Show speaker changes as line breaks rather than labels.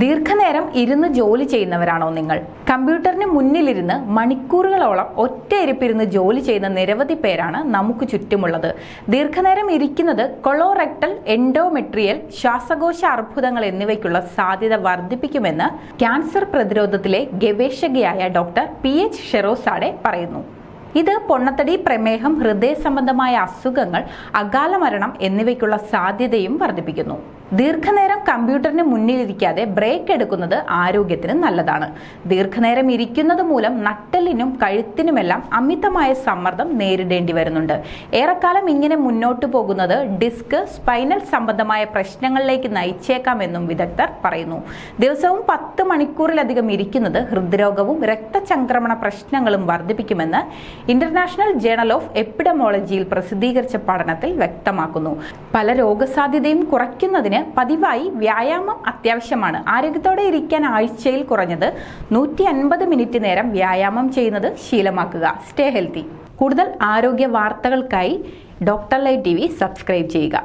ദീർഘനേരം ഇരുന്ന് ജോലി ചെയ്യുന്നവരാണോ നിങ്ങൾ? കമ്പ്യൂട്ടറിന് മുന്നിലിരുന്ന് മണിക്കൂറുകളോളം ഒറ്റയിരിപ്പിരുന്ന് ജോലി ചെയ്യുന്ന നിരവധി പേരാണ് നമുക്ക് ചുറ്റുമുള്ളത്. ദീർഘനേരം ഇരിക്കുന്നത് കൊളോറെക്ടൽ എൻഡോമെട്രിയൽ ശ്വാസകോശ അർബുദങ്ങൾ എന്നിവയ്ക്കുള്ള സാധ്യത വർദ്ധിപ്പിക്കുമെന്ന് ക്യാൻസർ പ്രതിരോധത്തിലെ ഗവേഷകയായ ഡോക്ടർ പി എച്ച് ഷെറോസാഡെ പറയുന്നു. ഇത് പൊണ്ണത്തടി പ്രമേഹം ഹൃദയ സംബന്ധമായ അസുഖങ്ങൾ അകാല മരണം എന്നിവയ്ക്കുള്ള സാധ്യതയും വർദ്ധിപ്പിക്കുന്നു. ദീർഘനേരം കമ്പ്യൂട്ടറിന് മുന്നിലിരിക്കാതെ ബ്രേക്ക് എടുക്കുന്നത് ആരോഗ്യത്തിന് നല്ലതാണ്. ദീർഘനേരം ഇരിക്കുന്നത് മൂലം നട്ടലിനും കഴുത്തിനുമെല്ലാം അമിതമായ സമ്മർദ്ദം നേരിടേണ്ടി വരുന്നുണ്ട്. ഏറെക്കാലം ഇങ്ങനെ മുന്നോട്ടു പോകുന്നത് ഡിസ്ക് സ്പൈനൽ സംബന്ധമായ പ്രശ്നങ്ങളിലേക്ക് നയിച്ചേക്കാമെന്നും വിദഗ്ധർ പറയുന്നു. ദിവസവും പത്ത് മണിക്കൂറിലധികം ഇരിക്കുന്നത് ഹൃദ്രോഗവും രക്തചംക്രമണ പ്രശ്നങ്ങളും വർദ്ധിപ്പിക്കുമെന്ന് ഇന്റർനാഷണൽ ജേണൽ ഓഫ് എപ്പിഡമോളജിയിൽ പ്രസിദ്ധീകരിച്ച പഠനത്തിൽ വ്യക്തമാക്കുന്നു. പല രോഗസാധ്യതയും കുറയ്ക്കുന്നതിന് പതിവായി വ്യായാമം അത്യാവശ്യമാണ്. ആരോഗ്യത്തോടെ ഇരിക്കാൻ ആഴ്ചയിൽ കുറഞ്ഞത് നൂറ്റി അൻപത് മിനിറ്റ് നേരം വ്യായാമം ചെയ്യുന്നത് ശീലമാക്കുക. സ്റ്റേ ഹെൽത്തി കൂടുതൽ ആരോഗ്യ വാർത്തകൾക്കായി ഡോക്ടർ ലൈ ടി വി സബ്സ്ക്രൈബ് ചെയ്യുക.